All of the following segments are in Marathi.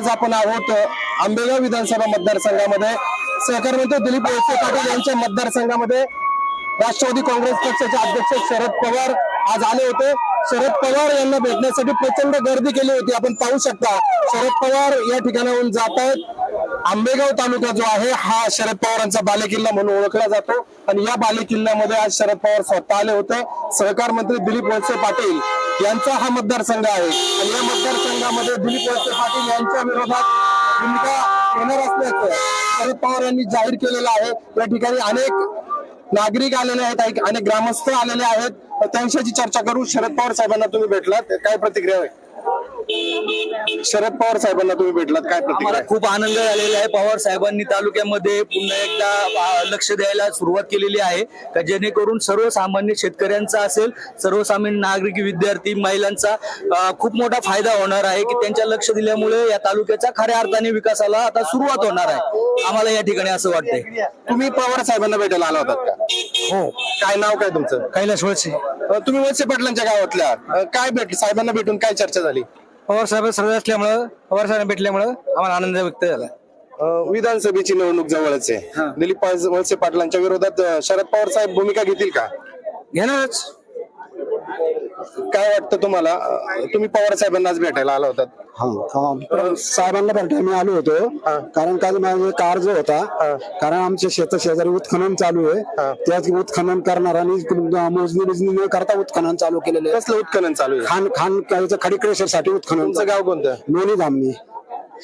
आज आपण आहोत आंबेगाव विधानसभा मतदारसंघामध्ये. सहकारमंत्री दिलीप वळसे पाटील यांच्या मतदारसंघामध्ये राष्ट्रवादी काँग्रेस पक्षाचे अध्यक्ष शरद पवार आज आले होते. शरद पवार यांना भेटण्यासाठी प्रचंड गर्दी केली होती. आपण पाहू शकता शरद पवार या ठिकाणाहून जात आहेत. आंबेगाव तालुका जो आहे हा शरद पवारांचा बालेकिल्ला म्हणून ओळखला जातो. आणि या बालेकिल्ल्यामध्ये आज शरद पवार स्वतः आले होते. सहकार मंत्री दिलीप वळसे पाटील यांचा हा मतदारसंघ आहे. आणि या मतदारसंघामध्ये दिलीप वळसे पाटील यांच्या विरोधात भूमिका येणार असल्याचं शरद पवार यांनी जाहीर केलेलं आहे. या ठिकाणी अनेक नागरिक आलेले आहेत अनेक ग्रामस्थ आलेले आहेत. त्यांच्याशी चर्चा करू. शरद पवार साहेबांना तुम्ही भेटलात. काय प्रतिक्रिया आहे? शरद पवार साहेबांना तुम्ही भेटलात काय आम्हाला? खूप आनंद झालेला आहे. पवार साहेबांनी तालुक्यामध्ये पुन्हा एकदा आ, लक्ष द्यायला सुरुवात केलेली आहे. का जेणेकरून सर्वसामान्य शेतकऱ्यांचा असेल सर्वसामान्य नागरिक विद्यार्थी महिलांचा आ, खूप मोठा फायदा होणार आहे की त्यांच्या लक्ष दिल्यामुळे या तालुक्याचा खऱ्या अर्थाने विकासाला आता सुरुवात होणार आहे. आम्हाला या ठिकाणी असं वाटतंय. तुम्ही पवार साहेबांना भेटायला आला होतात का? हो. काय नाव काय तुमचं? कैलास वळसे. अ, तुम्ही वळसे पाटलांच्या गावातल्या. अ, काय भेट साहेबांना भेटून काय चर्चा झाली? पवार साहेब सर्व असल्यामुळं पवार साहेब भेटल्यामुळं आम्हाला आनंद व्यक्त झाला. अ, विधानसभेची निवडणूक जवळच आहे. दिलीप वळसे पाटलांच्या विरोधात अ, शरद पवार साहेब भूमिका घेतील का? घेणारच. काय वाटतं तुम्हाला? अ, तुम्ही पवार साहेबांनाच भेटायला आला होतात. हा साहेबांना भेटायला मी आलो होतो. कारण काय माझा एक अर्ज होता कारण आमच्या शेत शेजारी उत्खनन चालू आहे. त्यात उत्खनन करणार आणि मोजणी बिजणी न करता उत्खनन चालू केलेलं आहे. कसलं उत्खनन चालू आहे? खान खान याचं खडी क्रेशरसाठी उत्खनन तुमचं गाव कोणतं? लोणी धामणी.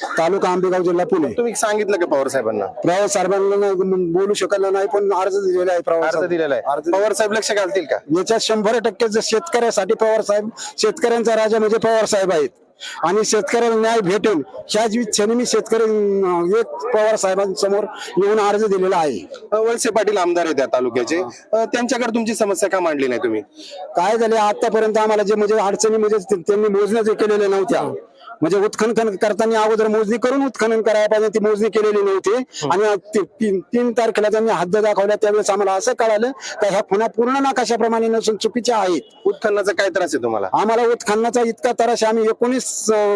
तालुका आंबेगाव जिल्हा पुणे. तुम्ही सांगितलं का पवार साहेबांना? प्रवास साहेबांना नाही बोलू शकलो नाही पण अर्ज दिलेला आहे प्रवास अर्ज दिलेला आहे. पवार साहेब लक्ष घालतील का? याच्यात शंभर टक्के जर शेतकऱ्यासाठी पवार साहेब शेतकऱ्यांचा राजा म्हणजे पवार साहेब आहेत. आणि शेतकऱ्याला न्याय भेटेल ह्याच इच्छेने मी शेतकरी अं, एक पवार साहेबांसमोर येऊन अर्ज दिलेला आहे. अ, वळसे पाटील आमदार आहेत या तालुक्याचे. अ, त्यांच्याकडे तुमची समस्या का मांडली नाही तुम्ही? काय झाले आतापर्यंत आम्हाला जे म्हणजे अडचणी म्हणजे ते- त्यांनी मोजण्या जे केलेल्या नव्हत्या म्हणजे उत्खनन करताना अगोदर मोजणी करून उत्खनन करायला पाहिजे. ती मोजणी केलेली नव्हती. आणि आज ती- तीन तीन तारखेला त्यांनी हद्द दाखवल्या. त्यावेळेस आम्हाला असं कळालं का ह्या पुन्हा पूर्ण नकाशाप्रमाणे नसून चुकीच्या आहेत. उत्खननाचा काय त्रास आहे तुम्हाला? आम्हाला उत्खननाचा इतका आहे. आम्ही एकोणीस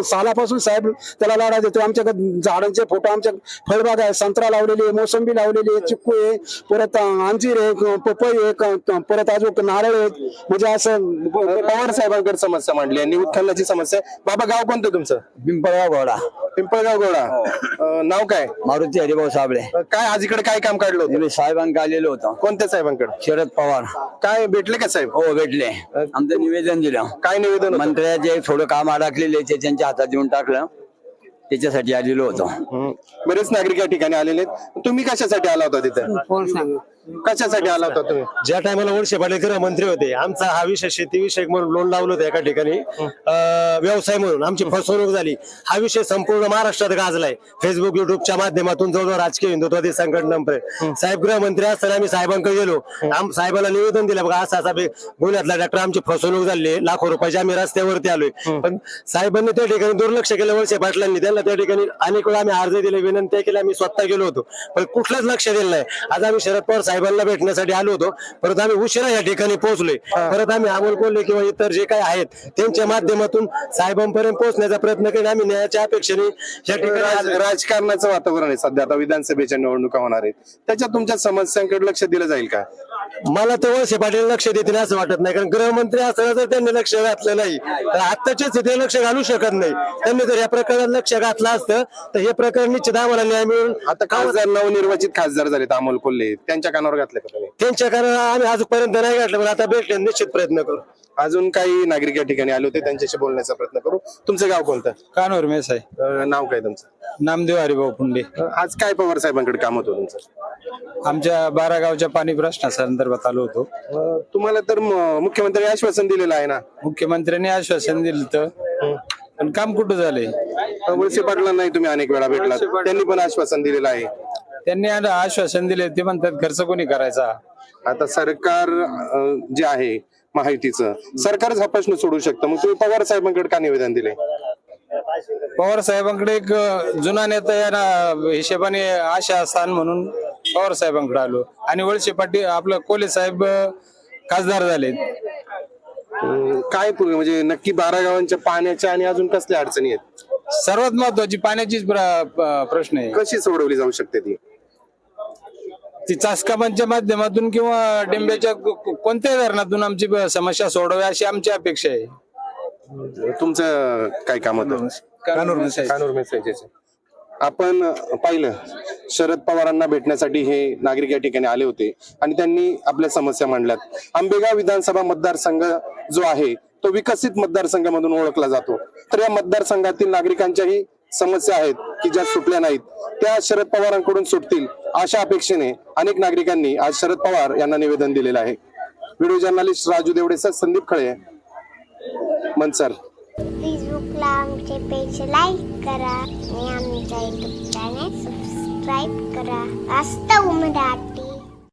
सालापासून साहेब त्याला लढा देतो. आमच्याकडे झाडांचे फोटो आमच्या फळबाग आहे संत्रा लावलेली आहे मोसंबी लावलेली आहे चिक्कू आहे. परत अंजीर आहे पपई आहे परत अजून नारळ आहेत म्हणजे असं पवार साहेबांकडे समस्या मांडली. आणि उत्खननाची समस्या. बाबा गाव कोणतं तुमचं. पिंपळगाव घोडा पिंपळगाव गोळा अ, नाव काय? मारुती हरिभाऊ साबळे. अ, काय आज इकडे काय काम काढलं होतं? मी साहेबांकडे आलेलो होतो. कोणत्या साहेबांकडे? शरद पवार. काय भेटले का साहेब? हो भेटले. आमचं निवेदन दिलं. काय निवेदन होतं? मंत्र्याचे थोडं काम अडकलेले ते त्यांच्या हातात देऊन टाकलं. त्याच्यासाठी आलेलो होतो. बरेच नागरिक या ठिकाणी आलेले आहेत. तुम्ही कशासाठी आला होता तिथे? कशासाठी आला होता तुम्ही? ज्या टायमाला वळसे पाटील मंत्री होते आमचा हा विषय शेती विषय म्हणून लोन लावलं होतं एका ठिकाणी. अं, व्यवसाय म्हणून आमची फसवणूक झाली. हा विषय संपूर्ण महाराष्ट्रात गाजलाय. फेसबुक युट्यूबच्या माध्यमातून जवळजवळ राजकीय हिंदुत्वादी संघटनांपर्यंत साहेब गृहमंत्री असताना आम्ही साहेबांकडे गेलो. आम साहेबांना निवेदन दिलं बघा असा असा बे- गुन्ह्यातला डॉक्टर आमची फसवणूक झाली. आहे. लाखो रुपयाची आम्ही रस्त्यावरती आलोय. पण साहेबांनी त्या ठिकाणी दुर्लक्ष केलं वळसे पाटलांनी. त्यांना त्या ठिकाणी अनेक वेळा आम्ही अर्ज दिले विनंत्या केल्या आम्ही स्वतः गेलो होतो. पण कुठलंच लक्ष दिलं नाही. आज आम्ही शरद पवार साहेबांना भेटण्यासाठी आलो होतो. परत आम्ही उशिरा या ठिकाणी पोहोचलोय. परत आम्ही अमोल कोल्हे किंवा इतर जे काही आहेत त्यांच्या माध्यमातून साहेबांपर्यंत पोहोचण्याचा प्रयत्न करीन आम्ही न्यायाच्या अपेक्षेने या ठिकाणी राजकारणाचं वातावरण आहे सध्या. आता विधानसभेच्या निवडणुका होणार आहेत. त्याच्यात तुमच्या समस्यांकडे लक्ष दिलं जाईल का? मला तर वळसे पाटील लक्ष देतील असं वाटत नाही कारण गृहमंत्री असताना जर त्यांनी लक्ष घातलं नाही तर आत्ताच्या स्थितीत लक्ष घालू शकत नाही. त्यांनी जर या प्रकरणात लक्ष घातलं असतं तर हे प्रकरण निश्चित आम्हाला न्याय मिळून आता खासदार नवनिर्वाचित खासदार झालेत अमोल कोल्हे. त्यांच्या कानावर घातले का तुम्ही त्यांच्या कारण आम्ही अजूनपर्यंत नाही घातलं पण आता भेटले निश्चित प्रयत्न करू. अजून काही नागरिक या ठिकाणी आले होते त्यांच्याशी बोलण्याचा प्रयत्न करू. तुमचं गाव कोणतं? कानोर मेस आहे. अं, नाव काय तुमचं? नामदेव हरिभाऊ पुंडे अं, आज काय पवार साहेबांकडे काम होतं तुमचं? आमच्या बारा गावच्या पाणी प्रश्नाच्या संदर्भात आलो होतो. अं, तुम्हाला तर म- मुख्यमंत्री आश्वासन दिलेलं आहे ना? मुख्यमंत्र्यांनी आश्वासन दिलं तर पण काम कुठं झालंय? अं, वळसे पाटलांनाही तुम्ही अनेक वेळा भेटलात. त्यांनी पण आश्वासन दिलेलं आहे. त्यांनी आता आश्वासन दिले ते म्हणतात खर्च कोणी करायचा? आता सरकार अं, जे आहे महायुतीचं सरकारच हा प्रश्न सोडू शकतं. मग तुम्ही पवार साहेबांकडे का निवेदन दिले पवार साहेबांकडे एक अं, जुना नेता या ना- हिशेबाने आशा स्थान म्हणून पवार साहेबांकडे आलो. आणि वळसे पाटील आपलं कोले साहेब खासदार झाले अं, काय पु- म्हणजे नक्की बारा गावांच्या पाण्याच्या आणि अजून कसल्या अडचणी आहेत? सर्वात महत्वाची पाण्याचीच प्र- प- प्रश्न आहे. कशी सोडवली जाऊ शकते ती? ती चासकामांच्या माध्यमातून किंवा डिंब्याच्या को- को- कोणत्याही धरणातून आमची ब- समस्या सोडवी अशी आमची अपेक्षा आहे. तुमचं काय काम होतं? कानूर. कानूर मेसेजेस आपण पाहिलं शरद पवारांना भेटण्यासाठी हे नागरिक या ठिकाणी आले होते आणि त्यांनी आपल्या समस्या मांडल्यात. आंबेगाव विधानसभा मतदारसंघ जो आहे तो विकसित मतदारसंघ म्हणून ओळखला जातो. तर या मतदारसंघातील नागरिकांच्याही समस्या आहेत की ज्या सुटल्या नाहीत त्या शरद पवारांकडून सुटतील अशा अपेक्षेने अनेक नागरिकांनी आज शरद पवार यांना निवेदन दिलेलं आहे. व्हिडिओ जर्नलिस्ट राजू देवडेसर संदीप खळे मनसर फेसबुकला आमचे पेज लाईक करा आणि आमच्या युट्यूब चॅनेल सबस्क्राईब करा. वास्तव उमराठी.